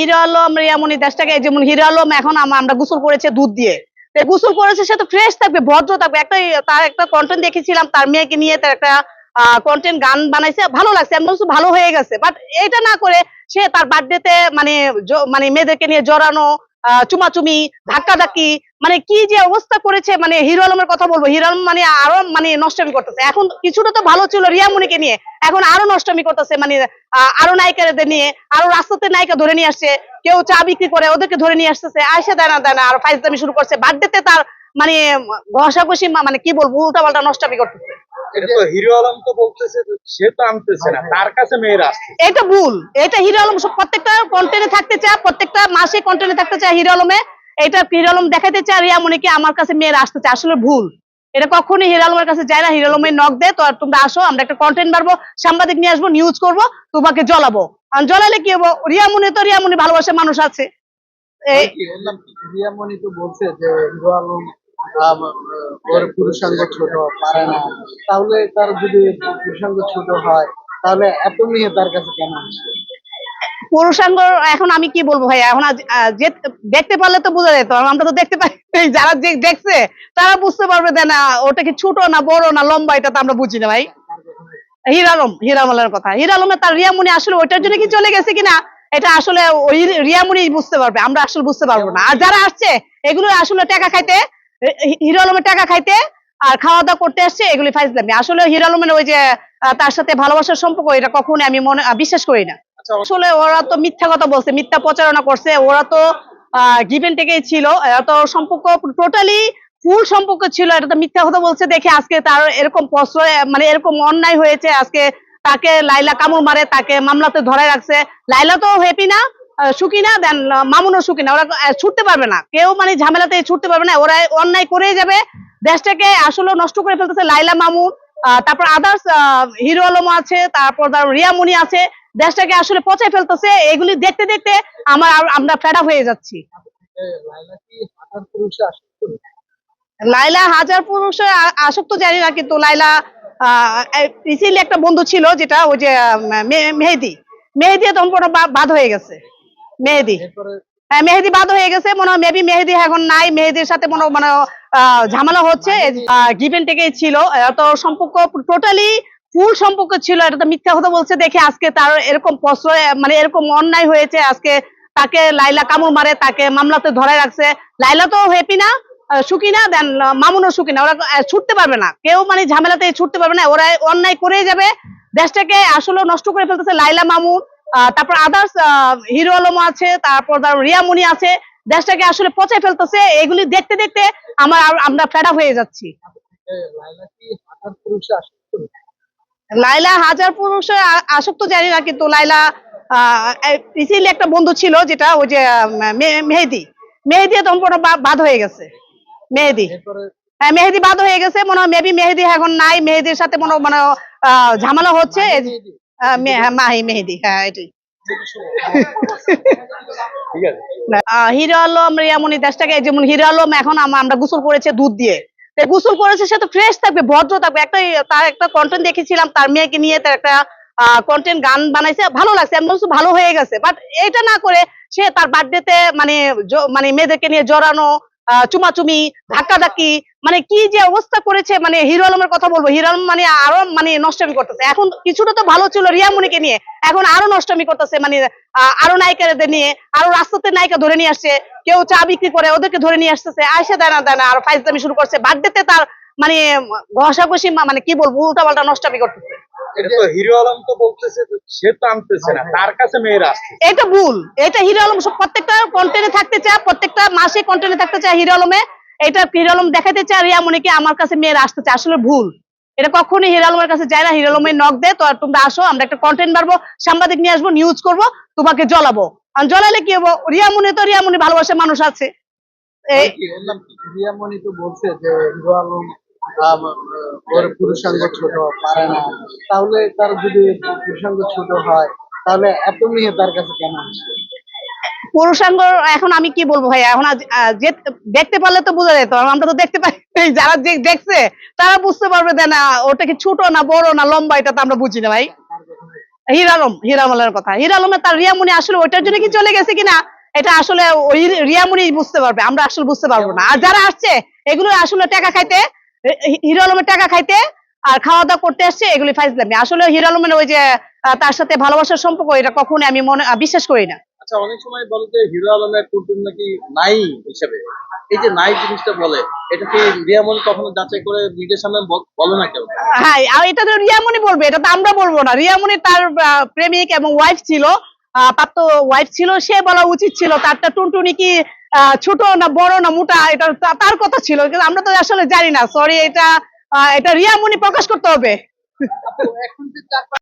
Hero Alam, Riyamoni দেশটাকে যেমন hero Alam এখন আমরা গোসল করেছে দুধ দিয়ে। গোসল করেছে, সে তো ফ্রেশ থাকবে, ভদ্র থাকবে। একটা তার একটা কন্টেন্ট দেখেছিলাম, তার মেয়েকে নিয়ে তার একটা কন্টেন্ট গান বানাইছে। ভালো লাগছে এমন বলছি ভালো হয়ে গেছে। বাট এটা না করে সে তার বার্থডেতে মানে মানে মেয়েদেরকে নিয়ে জড়ানো চুমাচুমি, ধাক্কাধাক্কি মানে কি যে অবস্থা করেছে মানে হিরো আলমের কথা বলব। হিরো আলম মানে আরও মানে নষ্টমী করতেছে। এখন কিছুটা তো ভালো ছিল রিয়ামণিকে নিয়ে। এখন আরও নষ্টমী করতেছে মানে আরও নায়িকাদের নিয়ে, আরও রাস্তাতে নায়িকা ধরে নিয়ে আসছে। কেউ চা বিক্রি করে, ওদেরকে ধরে নিয়ে আসতেছে। আয়সা দেয় না দেয় না আর ফাইজদামি শুরু করছে। বার্থডেতে তার মানে ঘষাঘষি মানে কি বলব উল্টা পাল্টা নষ্টমী করতেছে। হিরো আলম তো বলতেছে সে তো আনতেছে না তার কাছে মেয়েরা এটা ভুল। এটা হিরো আলম প্রত্যেকটা কন্টেন্টে থাকতে চায় প্রত্যেকটা মাসে কন্টেন্টে থাকতে চায় হিরো আলমে। এটা হিরো আলম দেখাতে চায় রিয়ামণিকে আমার কাছে মেয়েরা আসতে চায়। আসলে ভুল। এটা কখনোই হিরো আলমের কাছে যায় না হিরো আলমের নক দেয়। তো আর তোমরা আসো আমরা একটা কন্টেন্ট বাড়বো সাংবাদিক নিয়ে আসব নিউজ করব তোমাকে জ্বলাবো। আর জ্বলালে কি হব? রিয়া রিয়ামণি তো রিয়া রিয়ামণি ভালোবাসার মানুষ আছে। এই রিয়ামণি তো বলছে যে হিরো আলম আম, ওর পুরুষাঙ্গ ছোট পারে না। তাহলে তার যদি পুরুষাঙ্গ ছোট হয়, তাহলে এত মেয়ে তার কাছে কেন পুরুষাঙ্গ এখন আমি কি বলব ভাই এখন দেখতে পারলে তো বোঝা যেত আমরা তো দেখতে পাই যারা দেখছে, তারা বুঝতে পারবে যে না, ওটা কি ছোট না বড় না লম্বা, এটা তো আমরা বুঝি না ভাই। হিরালম হিরামলের কথা। হিরালমে তার রিয়ামুনি আসলে ওইটার জন্য কি চলে গেছে কিনা, এটা আসলে ওই রিয়ামুনি বুঝতে পারবে। আমরা আসলে বুঝতে পারব না। আর যারা আসছে, এগুলো আসলে টাকা খাইতে হিরো আলমের টাকা খাইতে আর খাওয়া দাওয়া করতে আসছে এগুলি ফাইজলামি। আসলে হিরো আলমের ওই যে তার সাথে ভালোবাসার সম্পর্ক এটা কখনোই আমি মনে বিশ্বাস করি না। আসলে ওরা তো মিথ্যা কথা বলছে মিথ্যা প্রচারণা করছে ওরা তো গিভেন থেকেই ছিল। তো সম্পর্ক টোটালি ফুল সম্পর্ক ছিল এটা তো মিথ্যা কথা বলছে দেখে আজকে তার এরকম প্রশ্রয় মানে এরকম অন্যায় হয়েছে আজকে তাকে লাইলা কামড় মারে তাকে মামলাতে ধরে রাখছে। লাইলা তো হ্যাপি না আহ, সুখী না দেন মামুনও সুখী না ওরা ছুটতে পারবে না। কেউ মানে ঝামেলাতে ছুটতে পারবে না। ওরা অন্যায় করেই যাবে। দেশটাকে আসলে নষ্ট করে ফেলতেছে লাইলা মামুন। তারপর আদার্স হিরো আলম আছে তারপর তার রিয়ামুনি আছে। দেশটাকে আসলে পচাই ফেলতেছে। এগুলি দেখতে দেখতে আমার আমরা ফেড হয়ে যাচ্ছি। লাইলা হাজার পুরুষে আসক্ত জানি না কিন্তু লাইলা রিসেন্টলি একটা বন্ধু ছিল যেটা ওই যে মেহেদি। মেহেদি সম্পূর্ণ বা- বাদ হয়ে গেছে। মেহেদি। হ্যাঁ মেহেদি বাদ হয়ে গেছে মনে হয় মেবি মেহেদি এখন নাই মেহেদির সাথে মনে মানে ঝামেলা হচ্ছে। গিভেন থেকেই ছিল। তো সম্পর্ক টোটালি ফুল সম্পর্ক ছিল এটা তো মিথ্যা কথা বলছে দেখে আজকে তার এরকম প্রশ্রয় মানে এরকম অন্যায় হয়েছে আজকে। তাকে লাইলা কামড় মারে তাকে মামলাতে ধরে রাখছে। লাইলা তো হ্যাপি না সুখী না দেন মামুনও সুখী না। ওরা ছুটতে পারবে না। কেউ মানে ঝামেলাতে ছুটতে পারবে না ওরা অন্যায় করেই যাবে। দেশটাকে আসলে নষ্ট করে ফেলতেছে লাইলা মামুন। তারপর আদার্স হিরো আলম আছে তারপর তার রিয়ামুনি আছে দেশটাকে আসলে পচাই ফেলতেছে এগুলি দেখতে দেখতে আমার আমরা ফেড হয়ে যাচ্ছি। লাইলা হাজার পুরুষে আসক্ত জানি না কিন্তু লাইলা রিসেন্টলি একটা বন্ধু ছিল যেটা ওই যে মেহেদি। মেহেদি সম্পূর্ণ বাদ হয়ে গেছে। মেহেদি। হ্যাঁ মেহেদি বাদ হয়ে গেছে মনে হয় মেবি মেহেদি এখন নাই মেহেদির সাথে মনে মানে আহ, ঝামেলা হচ্ছে। মাহি মেহেদি হ্যাঁ আহ, হিরো আলম রিয়ামণি দেশটাকে যেমন হিরো আলম এখন আমরা গোসল করেছে দুধ দিয়ে। তো গোসল করেছে সে তো ফ্রেশ থাকবে ভদ্র থাকবে। একটা তার একটা কন্টেন্ট দেখেছিলাম তার মেয়েকে নিয়ে তার একটা কন্টেন্ট গান বানাইছে। ভালো লাগছে এমন কিছু ভালো হয়ে গেছে। বাট এটা না করে সে তার বার্থডেতে মানে মানে মেয়েদেরকে নিয়ে জড়ানো চুমাচুমি, ধাক্কাধাক্কি মানে কি যে অবস্থা করেছে মানে হিরো আলমের কথা বলব। হিরো আলম মানে আরও মানে নষ্টমী করতেছে। এখন কিছুটা তো ভালো ছিল রিয়ামণিকে নিয়ে। এখন আরও নষ্টমী করতেছে মানে আরও নায়িকাদের নিয়ে, আরও রাস্তাতে নায়িকা ধরে নিয়ে আসছে। কেউ চা বিক্রি করে ওদেরকে ধরে নিয়ে আসতেছে। আয়সা দেয় না দেয় না আর ফাইজদামি শুরু করছে। বার্থডেতে তার মানে ঘষাঘষি মানে কি বলব উল্টা পাল্টা নষ্টমী করতেছে। এটা তো হিরো আলম তো বলতেছে সে তো আনতেছে না তার কাছে মেয়েরা আসছে। এটা ভুল। এটা হিরো আলম প্রত্যেকটা কন্টেন্টে থাকতে চায় প্রত্যেকটা মাসে কন্টেন্টে থাকতে চায় হিরো আলমে। এটা হিরো আলম দেখাতে চায় রিয়ামণিকে আমার কাছে মেয়েরা আসতে চায়। আসলে ভুল। এটা কখনোই হিরো আলমের কাছে যায় না। হিরো আলমের নক দেয় তো তোমরা আসো আমরা একটা কন্টেন্ট সাংবাদিক নিয়ে আসব নিউজ করব তোমাকে জ্বলাবো। আর জ্বলালে কি হব? তো মানুষ আছে। এই কি তো বলছে যে হিরো আলম আম, ওর পুরুষাঙ্গ ছোট, পারে না। তাহলে তার যদি পুরুষাঙ্গ ছোট হয়, তাহলে এত মেয়ে তার কাছে কেন পুরুষাঙ্গ এখন আমি কি বলব ভাই এখন দেখতে পারলে তো বোঝা যেত। আমরা তো দেখতে পাই, যারা দেখছে, তারা বুঝতে পারবে যে না, ওটা কি ছোট না বড় না লম্বা, এটা তো আমরা বুঝি না ভাই। হিরালম হিরামলের কথা। হিরালমে তার রিয়ামণি আসলে ওইটার জন্য কি চলে গেছে কিনা, এটা আসলে ওই রিয়ামণি বুঝতে পারবে। আমরা আসলে বুঝতে পারব না। আর যারা আসছে, এগুলো আসলে টাকা খাইতে হিরো আলমের টাকা খাইতে আর খাওয়া দাওয়া করতে আসছে এগুলি ফাইজলামি। আসলে হিরো আলমের ওই যে তার সাথে ভালোবাসার সম্পর্ক এটা কখনোই আমি মনে বিশ্বাস করি না। আচ্ছা অনেক সময় বলে যে হিরো আলমের টুনটুন নাকি নাই হিসেবে। এই যে নাই জিনিসটা বলে এটা কি রিয়ামন কখনো যাচাই করে মিডিয়ার সামনে বল- না কেউ? হ্যাঁ আর এটা তো রিয়ামণি বলবে এটা তো আমরা বলব না। রিয়ামণি তার প্রেমিক এবং ওয়াইফ ছিল আহ, তার তো ওয়াইফ ছিল সে বলা উচিত ছিল তারটা টুনটুনি কি ছোট না বড় না মোটা, এটা তার কথা ছিল, কিন্তু আমরা তো আসলে জানি না। সরি এটা এটা মুনি প্রকাশ করতে হবে।